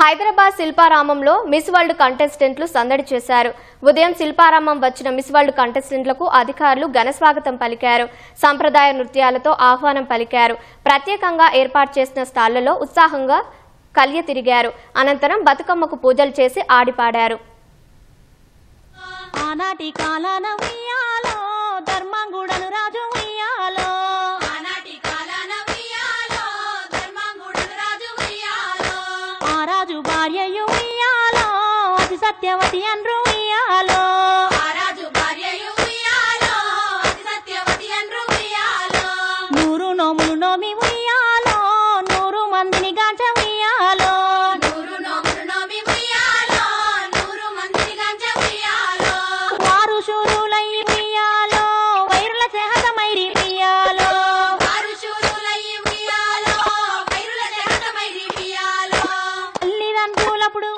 హైదరాబాద్ శిల్పారామంలో miss world కంటెస్టెంట్లు సందడి చేశారు. ఉదయం శిల్పారామం వచ్చిన మిస్ వరల్డ్ కంటెస్టెంట్లకు అధికారులు ఘనస్వాగతం పలికారు. సంప్రదాయ నృత్యాలతో ఆహ్వానం పలికారు. ప్రత్యేకంగా ఏర్పాటు చేసిన స్టాళ్ళలో ఉత్సాహంగా కలియ తిరిగారు అనంతరం బతుకమ్మకు పూజలు చేసి ఆడిపాడారు. ఆనాటి భార్యయు ఉయ్యాలో అతి సత్యవతి అన్రు ఉయ్యాలో. నూరు నోములు నోమి అప్పుడు